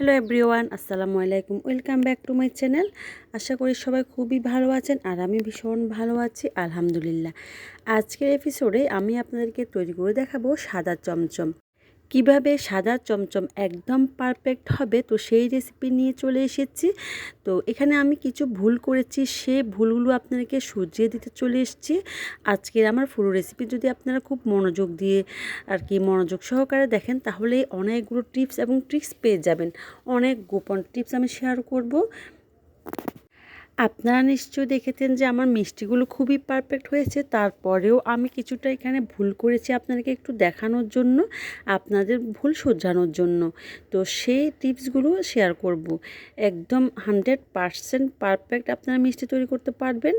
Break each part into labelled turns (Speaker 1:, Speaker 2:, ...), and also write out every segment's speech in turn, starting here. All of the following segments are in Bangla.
Speaker 1: হ্যালো এভরিওয়ান, আসসালামু আলাইকুম। Welcome back to my channel. আশা করি সবাই খুবই ভালো আছেন আর আমি ভীষণ ভালো আছি, আলহামদুলিল্লাহ। আজকের এপিসোডে আমি আপনাদেরকে তৈরি করে দেখাবো সাদা চমচম। কীভাবে সাদা চমচম একদম পারফেক্ট হবে, তো সেই রেসিপি নিয়ে চলে এসেছি। তো এখানে আমি কিছু ভুল করেছি, সে ভুলগুলো আপনাদেরকে সুজিয়ে দিতে চলে এসেছি। আজকের আমার পুরো রেসিপি যদি আপনারা খুব মনোযোগ দিয়ে আর কি মনোযোগ সহকারে দেখেন, তাহলে অনেকগুলো টিপস এবং ট্রিক্স পেয়ে যাবেন। অনেক গোপন টিপস আমি শেয়ার করব। আপনারা নিশ্চয়ই দেখেছেন যে আমার মিষ্টিগুলো খুবই পারফেক্ট হয়েছে। তারপরেও আমি কিছুটা এখানে ভুল করেছি আপনাদেরকে একটু দেখানোর জন্য, আপনাদের ভুল শোধরানোর জন্য। তো সেই টিপসগুলো শেয়ার করব। একদম হান্ড্রেড পারসেন্ট পারফেক্ট আপনারা মিষ্টি তৈরি করতে পারবেন।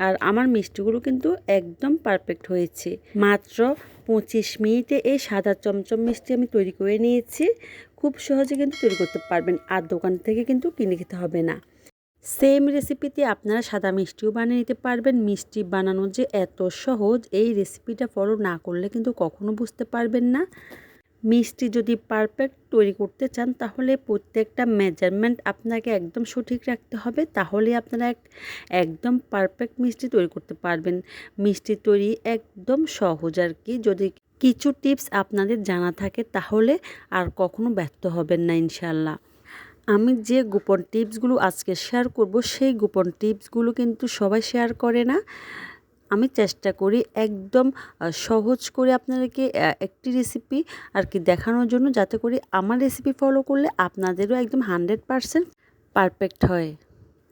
Speaker 1: আর আমার মিষ্টিগুলো কিন্তু একদম পারফেক্ট হয়েছে। মাত্র পঁচিশ মিনিটে এই সাদা চমচম মিষ্টি আমি তৈরি করে নিয়েছি। খুব সহজে কিন্তু তৈরি করতে পারবেন। আর দোকান থেকে কিন্তু কিনে খেতে হবে না। সেম রেসিপিতে আপনারা সাদা মিষ্টিও বানিয়ে নিতে পারবেন। মিষ্টি বানানো যে এত সহজ, এই রেসিপিটা ফলো না করলে কিন্তু কখনো বুঝতে পারবেন না। মিষ্টি যদি পারফেক্ট তৈরি করতে চান, তাহলে প্রত্যেকটা মেজারমেন্ট আপনাকে একদম সঠিক রাখতে হবে। তাহলে আপনারা এক, একদম পারফেক্ট মিষ্টি তৈরি করতে পারবেন। মিষ্টি তৈরি একদম সহজ আর কি। যদি কিছু টিপস আপনাদের জানা থাকে, তাহলে আর কখনো ব্যর্থ হবেন না ইনশাল্লাহ আমি যে গোপন টিপসগুলো আজকে শেয়ার করব, সেই গোপন টিপসগুলো কিন্তু সবাই শেয়ার করে না। আমি চেষ্টা করি একদম সহজ করে আপনাদেরকে একটি রেসিপি আর কি দেখানোর জন্য, যাতে করে আমার রেসিপি ফলো করলে আপনাদেরও একদম হান্ড্রেড পারসেন্ট পারফেক্ট হয়।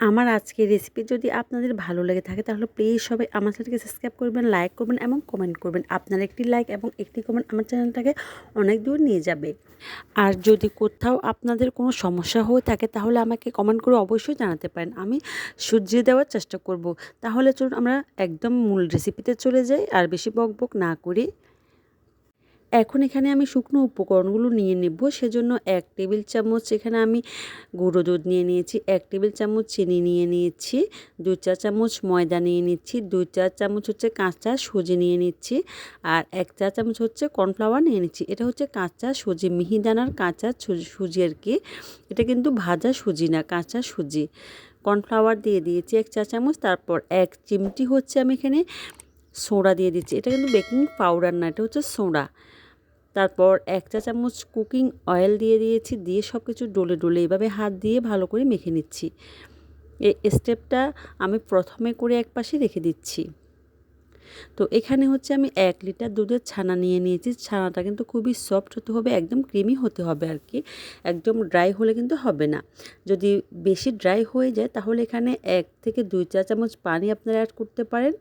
Speaker 1: আমার আজকের রেসিপি যদি আপনাদের ভালো লেগে থাকে, তাহলে প্লিজ সবাই আমার চ্যানেলকে সাবস্ক্রাইব করবেন লাইক করবেন এবং কমেন্ট করবেন। আপনার একটি লাইক এবং একটি কমেন্ট আমার চ্যানেলটাকে অনেক দূর নিয়ে যাবে। আর যদি কোথাও আপনাদের কোনো সমস্যা হয়ে থাকে, তাহলে আমাকে কমেন্ট করে অবশ্যই জানাতে পারেন। আমি সূর্যে দেওয়ার চেষ্টা করব। তাহলে চলুন আমরা একদম মূল রেসিপিতে চলে যাই, আর বেশি বক বক না করি এখন এখানে আমি শুকনো উপকরণগুলো নিয়ে নেব। সেজন্য এক টেবিল চামচ এখানে আমি গুঁড়ো দুধ নিয়ে নিয়েছি, এক টেবিল চামচ চিনি নিয়ে নিয়েছি, দু চা চামচ ময়দা নিয়ে নিচ্ছি দুই চা চামচ হচ্ছে কাঁচা সুজি নিয়ে নিচ্ছি আর এক চা চামচ হচ্ছে কর্নফ্লাওয়ার নিয়ে নিচ্ছি। এটা হচ্ছে কাঁচা সুজি, মিহিদানার কাঁচা সুজি আর কি। এটা কিন্তু ভাজা সুজি না, কাঁচা সুজি। কর্নফ্লাওয়ার দিয়ে দিয়েছি এক চা চামচ, তারপর এক চিমটি হচ্ছে আমি এখানে সোডা দিয়ে দিচ্ছি। এটা কিন্তু বেকিং পাউডার না, এটা হচ্ছে সোডা। তারপর এক চা চামচ কুকিং অয়েল দিয়ে দিয়েছি, দিয়ে সব কিছু ডলে ডলে এভাবে হাত দিয়ে ভালো করে মেখে নিচ্ছি। এই স্টেপটা আমি প্রথমে করে এক পাশে রেখে দিচ্ছি। তো এখানে হচ্ছে আমি এক লিটার দুধের ছানা নিয়ে নিয়েছি, ছানাটা কিন্তু খুবই সফট হতে হবে, একদম ক্রিমি হতে হবে আর কি, একদম ড্রাই হলে কিন্তু হবে না। যদি বেশি ড্রাই হয়ে যায় তাহলে এখানে এক থেকে দুই চা চামচ পানি আপনারা অ্যাড করতে পারেন।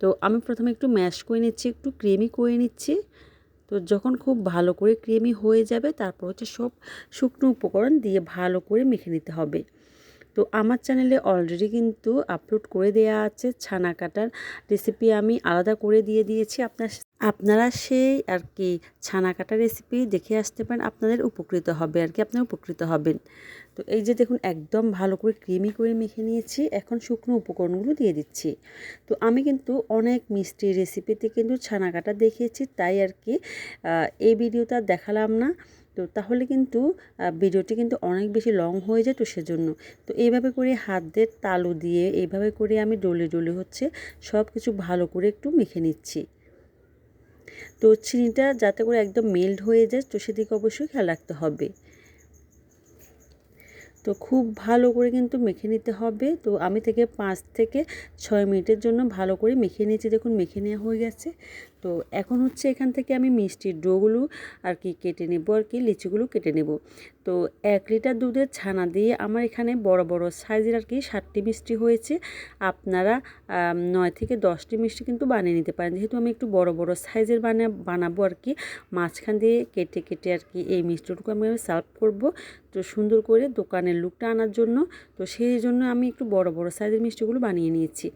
Speaker 1: তো আমি প্রথমে একটু ম্যাশ করে নিচ্ছি, একটু ক্রিমি করে নিচ্ছি। তো যখন খুব ভালো করে ক্রিমি হয়ে যাবে, তারপর হচ্ছে সব শুকনো উপকরণ দিয়ে ভালো করে মেখে নিতে হবে। তো আমার চ্যানেলে অলরেডি কিন্তু আপলোড করে দেয়া আছে, ছানা কাটার রেসিপি আমি আলাদা করে দিয়ে দিয়েছি আপনার আপনারা সেই আর কি ছানা কাটা রেসিপি দেখে আসতে পারেন, আপনাদের উপকৃত হবে আর কি, আপনারা উপকৃত হবেন। তো এই যে দেখুন, একদম ভালো করে ক্রিমি করে মেখে নিয়েছি, এখন শুকনো উপকরণগুলো দিয়ে দিচ্ছি। তো আমি কিন্তু অনেক মিষ্টি রেসিপিতে কিন্তু ছানা কাটা দেখিয়েছি তাই আর কি এই ভিডিওটা দেখালাম না। তো তাহলে কিন্তু ভিডিওটি কিন্তু অনেক বেশি লং হয়ে যায় তো সেজন্য। তো এইভাবে করে হাতের তালু দিয়ে এইভাবে করে আমি ডলে ডলে হচ্ছে সব কিছু ভালো করে একটু মেখে নিচ্ছি। তো চিনিটা যাতে করে একদম মেল্ট হয়ে যায়, তো সেদিকে অবশ্যই খেয়াল রাখতে হবে। তো খুব ভালো করে কিন্তু মেখে নিতে হবে। তো আমি থেকে পাঁচ থেকে ছয় মিনিটের জন্য ভালো করে মেখে নিয়েছি। দেখুন, মেখে নেওয়া হয়ে গেছে। তো এখন হচ্ছে এখান থেকে আমি মিষ্টির ডোগুলো আর কি কেটে নেব আর কি লিচিগুলো কেটে নেব। তো এক লিটার দুধের ছানা দিয়ে আমার এখানে বড় বড় সাইজের আর কি ষাটটি মিষ্টি হয়েছে। আপনারা নয় থেকে দশটি মিষ্টি কিন্তু বানিয়ে নিতে পারেন। যেহেতু আমি একটু বড় বড় সাইজের বানা, বানাবো আর কি, মাঝখান দিয়ে কেটে কেটে আর কি এই মিষ্টিটুকু আমি সার্ভ করব। তো সুন্দর করে দোকানের লুকটা আনার জন্য। তো সেই জন্য আমি একটু বড় বড় সাইজের মিষ্টিগুলো বানিয়ে নিয়েছি।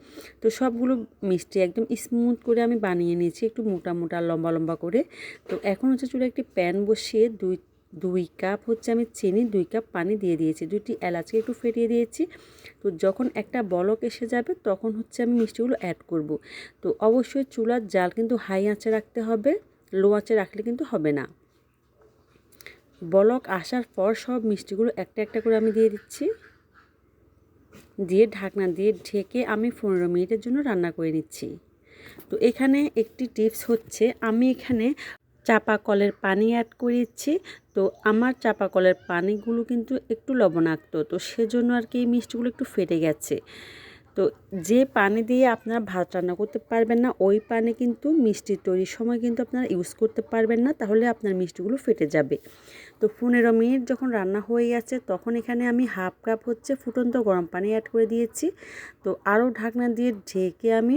Speaker 1: তো সবগুলো মিষ্টি একদম স্মুথ করে আমি বানিয়ে নিয়েছি। একটু মোটা মোটা, লম্বা লম্বা করে। তো এখন হচ্ছে চুলে একটি প্যান বসিয়ে দুই দুই কাপ হচ্ছে আমি চিনি, দুই কাপ পানি দিয়ে দিয়েছি। দুইটি এলাচকে একটু ফেটিয়ে দিয়েছি। তো যখন একটা বলক এসে যাবে, তখন হচ্ছে আমি মিষ্টিগুলো অ্যাড করব। তো অবশ্যই চুলার জাল কিন্তু হাই আঁচে রাখতে হবে লো আঁচে রাখলে কিন্তু হবে না। বলক আসার পর সব মিষ্টিগুলো একটা একটা করে আমি দিয়ে দিচ্ছি। দিয়ে ঢাকনা দিয়ে ঢেকে আমি পনেরো মিনিটের জন্য রান্না করে নিচ্ছি। তো এখানে একটি টিপস হচ্ছে, আমি এখানে চাপা কলের পানি অ্যাড করেছি। তো আমার চাপা কলের পানিগুলো কিন্তু একটু লবণাক্ত, তো সেজন্য আর কি এই মিষ্টিগুলো একটু ফেটে গেছে। তো যে পানি দিয়ে আপনারা ভাত রান্না করতে পারবেন না, ওই পানি কিন্তু মিষ্টি তৈরির সময় কিন্তু আপনারা ইউজ করতে পারবেন না, তাহলে আপনার মিষ্টিগুলো ফেটে যাবে। তো পনেরো মিনিট যখন রান্না হয়ে গেছে, তখন এখানে আমি হাফ কাপ হচ্ছে ফুটন্ত গরম পানি অ্যাড করে দিয়েছি। তো আরও ঢাকনা দিয়ে ঢেকে আমি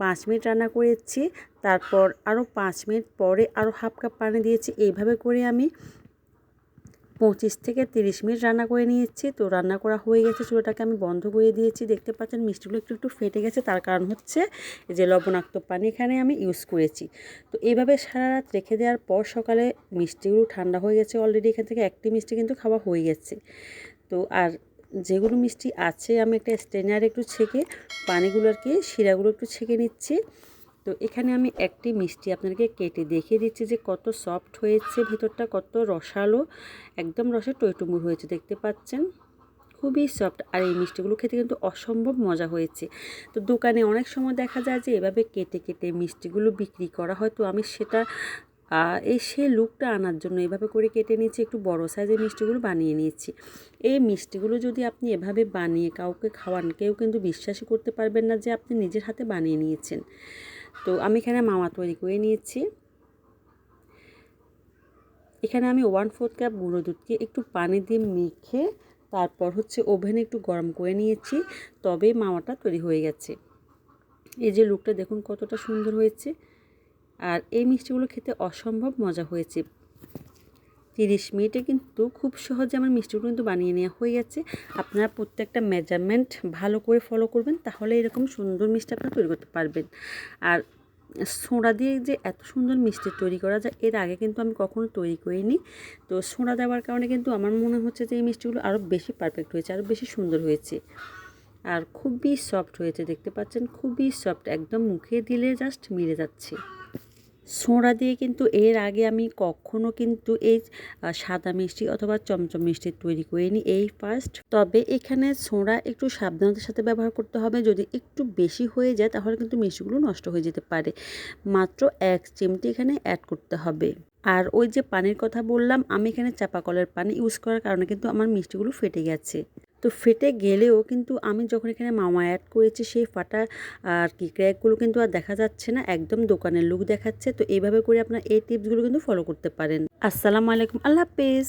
Speaker 1: পাঁচ মিনিট রান্না করেছি, তারপর আরও পাঁচ মিনিট পরে আরও হাফ কাপ পানি দিয়েছি, এইভাবে করে আমি পঁচিশ থেকে তিরিশ মিনিট রান্না করে নিয়েছি। তো রান্না করা হয়ে গেছে, চুলোটাকে আমি বন্ধ করে দিয়েছি। দেখতে পাচ্ছেন মিষ্টিগুলো একটু একটু ফেটে গেছে, তার কারণ হচ্ছে যে লবণাক্ত পানি এখানে আমি ইউজ করেছি। তো এইভাবে সারা রাত রেখে দেওয়ার পর সকালে মিষ্টিগুলো ঠান্ডা হয়ে গেছে অলরেডি এখান থেকে একটি মিষ্টি কিন্তু খাওয়া হয়ে গেছে। তো আর যেগুলো মিষ্টি আছে, আমি একটা স্ট্রেনার একটু ছেঁকে, পানিগুলো আর কি, শিরাগুলো একটু ছেঁকে নিচ্ছি। তো এখানে আমি একটি মিষ্টি আপনাদেরকে কেটে দেখিয়ে দিচ্ছি যে কত সফট হয়েছে, ভেতরটা কত রসালো, একদম রসে টইটুমুর হয়েছে, দেখতে পাচ্ছেন? খুবই সফট আর এই মিষ্টিগুলো খেতে কিন্তু অসম্ভব মজা হয়েছে। তো দোকানে অনেক সময় দেখা যায় যে এভাবে কেটে কেটে মিষ্টিগুলো বিক্রি করা হয়, তো আমি সেটা এই সে লুকটা আনার জন্য এভাবে করে কেটে নিয়েছি, একটু বড় সাইজের মিষ্টিগুলো বানিয়ে নিয়েছি। এই মিষ্টিগুলো যদি আপনি এভাবে বানিয়ে কাউকে খাওয়ান, কেউ কিন্তু বিশ্বাসই করতে পারবেন না যে আপনি নিজের হাতে বানিয়ে নিয়েছেন। তো আমি এখানে মামা তৈরি করে নিয়েছি। এখানে আমি ওয়ান ফোর্থ কাপ গুঁড়ো দুধকে একটু পানি দিয়ে মেখে তারপর হচ্ছে ওভেনে একটু গরম করে নিয়েছি তবে মামাটা তৈরি হয়ে গেছে। এই যে লুকটা দেখুন কতটা সুন্দর হয়েছে। আর এই মিষ্টিগুলো খেতে অসম্ভব মজা হয়েছে। তিরিশ মিনিটে কিন্তু খুব সহজে আমার মিষ্টিগুলো কিন্তু বানিয়ে নেওয়া হয়ে গেছে। আপনারা প্রত্যেকটা মেজারমেন্ট ভালো করে ফলো করবেন, তাহলে এরকম সুন্দর মিষ্টি আপনারা তৈরি করতে পারবেন। আর সোঁড়া দিয়ে যে এত সুন্দর মিষ্টি তৈরি করা যায়, এর আগে কিন্তু আমি কখনো তৈরি করিনি। তো সোঁড়া দেওয়ার কারণে কিন্তু আমার মনে হচ্ছে যে এই মিষ্টিগুলো আরও বেশি পারফেক্ট হয়েছে আরও বেশি সুন্দর হয়েছে। আর খুবই সফট হয়েছে, দেখতে পাচ্ছেন? খুবই সফট একদম মুখে দিলে জাস্ট মিলে যাচ্ছে। সোঁড়া দিয়ে কিন্তু এর আগে আমি কখনো কিন্তু এই সাদা মিষ্টি অথবা চমচম মিষ্টি তৈরি করিনি এই ফার্স্ট তবে এখানে সোঁড়া একটু সাবধানতার সাথে ব্যবহার করতে হবে। যদি একটু বেশি হয়ে যায়, তাহলে কিন্তু মিষ্টিগুলো নষ্ট হয়ে যেতে পারে। মাত্র এক চিমটি এখানে অ্যাড করতে হবে। আর ওই যে পানির কথা বললাম, আমি এখানে চাপা কলের পানি ইউজ করার কারণে কিন্তু আমার মিষ্টিগুলো ফেটে গেছে। তো ফেটে গেলেও কিন্তু আমি যখন এখানে মামা অ্যাড করেছি, সেই ফাটা আর কি ক্র্যাকগুলো কিন্তু আর দেখা যাচ্ছে না, একদম দোকানের লুক দেখাচ্ছে। তো এইভাবে করে আপনার এই টিপসগুলো কিন্তু ফলো করতে পারেন। আসসালামু আলাইকুম, আল্লাহ হাফেজ।